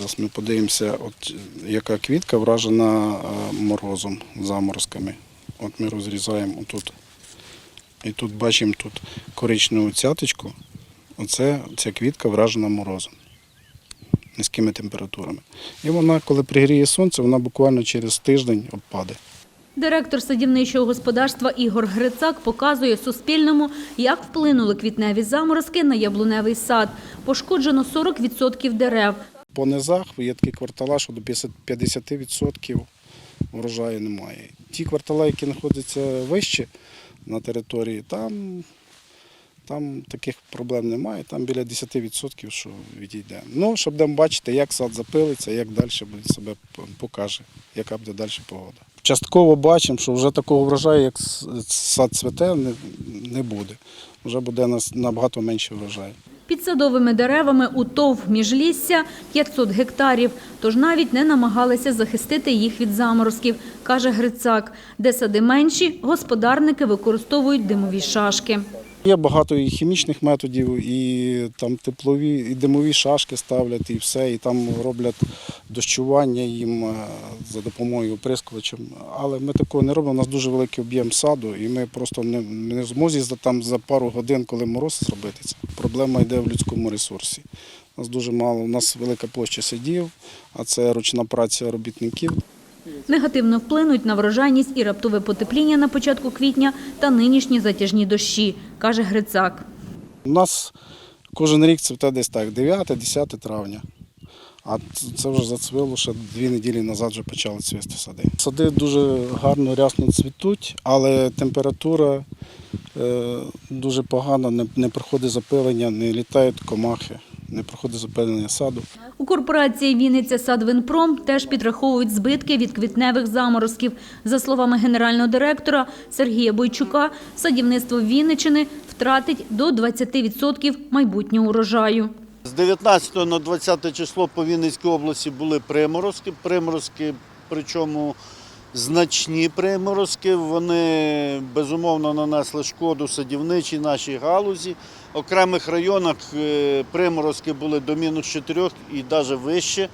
Зараз ми подивимося, от яка квітка вражена е, морозом, заморозками. От ми розрізаємо отут. І тут бачимо тут коричневу цяточку. Оце ця квітка вражена морозом. Низькими температурами. І вона, коли пригріє сонце, вона буквально через тиждень опаде. Директор садівничого господарства Ігор Грицак показує Суспільному, як вплинули квітневі заморозки на яблуневий сад. Пошкоджено 40% дерев. По низах є такі квартала, що до 50 50% врожаю немає. Ті квартали, які знаходяться вище на території, там, там таких проблем немає. Там біля 10% що відійде. Ну, щоб будемо бачити, як сад запилиться, як далі буде себе покаже, яка буде далі погода. Частково бачимо, що вже такого врожаю, як сад цвете, не, буде. Вже буде нас набагато менше врожаю. Під садовими деревами у ТОВ міжлісся 500 гектарів, тож навіть не намагалися захистити їх від заморозків, каже Грицак. Де сади менші, господарники використовують димові шашки. Є багато і хімічних методів, і там теплові, і димові шашки ставлять, і все, і там роблять дощування їм е, за допомогою оприскувачем. Але ми такого не робимо. У нас дуже великий об'єм саду, і ми просто не, не за там за пару годин, коли мороз зробити це. Проблема йде в людському ресурсі. У нас дуже мало, у нас велика площа садів, а це ручна праця робітників. Негативно вплинуть на врожайність і раптове потепління на початку квітня та нинішні затяжні дощі, каже Грицак. У нас кожен рік цвіте десь так, 9-10 травня. А це вже зацвіло, ще дві неділі назад вже почали цвісти сади. Сади дуже гарно, рясно цвітуть, але температура е, дуже погана, не проходить запилення, не літають комахи, не проходить запилення саду. Корпорації Вінниця Садвинпром теж підраховують збитки від квітневих заморозків. За словами генерального директора Сергія Бойчука, садівництво Вінничини втратить до 20% майбутнього урожаю. З 19 на 20 число по Вінницькій області були приморозки. Приморозки, причому значні приморозки. Вони безумовно нанесли шкоду садівничій нашій галузі. В окремих районах е, приморозки були до мінус 4 і навіть вище.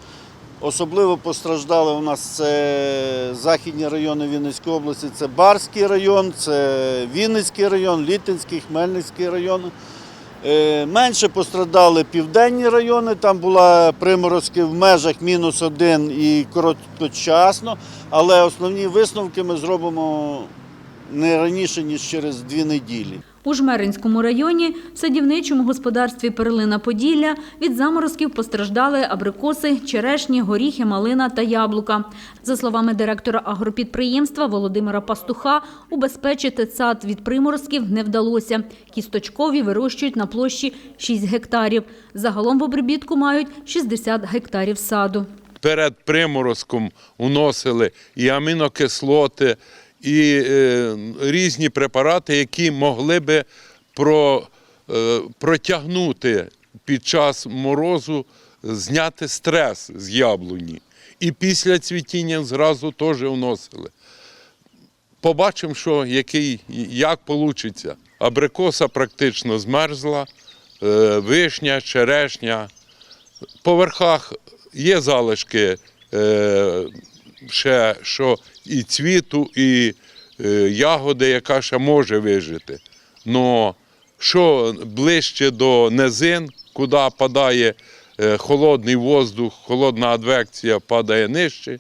Особливо постраждали у нас це західні райони Вінницької області, це Барський район, це Вінницький район, Літинський, Хмельницький район. Е, Менше пострадали південні райони, там була приморозки в межах мінус один і короткочасно, але основні висновки ми зробимо не раніше, ніж через дві неділі. У Жмеринському районі в садівничому господарстві Перлина Поділля від заморозків постраждали абрикоси, черешні, горіхи, малина та яблука. За словами директора агропідприємства Володимира Пастуха, убезпечити сад від приморозків не вдалося. Кісточкові вирощують на площі 6 гектарів. Загалом в обробітку мають 60 гектарів саду. перед приморозком уносили і амінокислоти, і е, різні препарати, які могли би про, е, протягнути під час морозу, зняти стрес з яблуні. І після цвітіння зразу теж вносили. Побачимо, що який, як вийде. Абрикоса практично змерзла, е, вишня, черешня, по верхах є залишки ще що і цвіту, і е, ягоди, яка ще може вижити. Но що ближче до низин, куди падає е, холодний воздух, холодна адвекція падає нижче,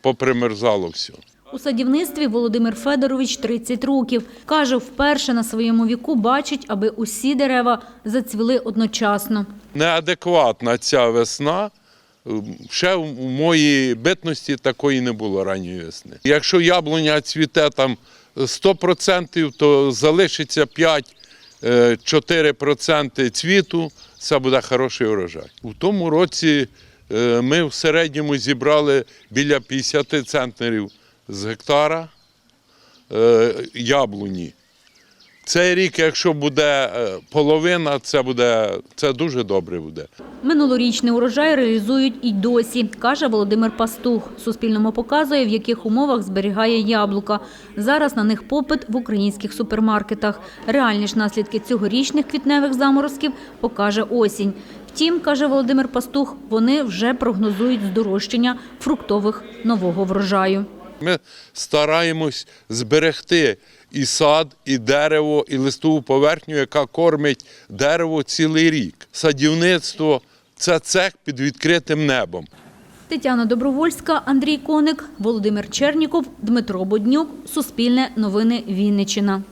попримерзало все. У садівництві Володимир Федорович 30 років. Каже, вперше на своєму віку бачить, аби усі дерева зацвіли одночасно. неадекватна ця весна. Ще в моїй битності такої не було ранньої весни. Якщо яблуня цвіте там 100%, то залишиться 5-4% цвіту, це буде хороший урожай. У тому році е, ми в середньому зібрали біля 50 центнерів з гектара е, яблуні. Цей рік, якщо буде е, половина, це буде це дуже добре буде. Минулорічний урожай реалізують і досі, каже Володимир Пастух. Суспільному показує, в яких умовах зберігає яблука. Зараз на них попит в українських супермаркетах. Реальні ж наслідки цьогорічних квітневих заморозків покаже осінь. Втім, каже Володимир Пастух, вони вже прогнозують здорожчання фруктових нового врожаю. Ми стараємось зберегти і сад, і дерево, і листову поверхню, яка кормить дерево цілий рік. Садівництво це цех під відкритим небом. Тетяна Добровольська, Андрій Коник, Володимир Черніков, Дмитро Боднюк. Суспільне новини Вінниччина.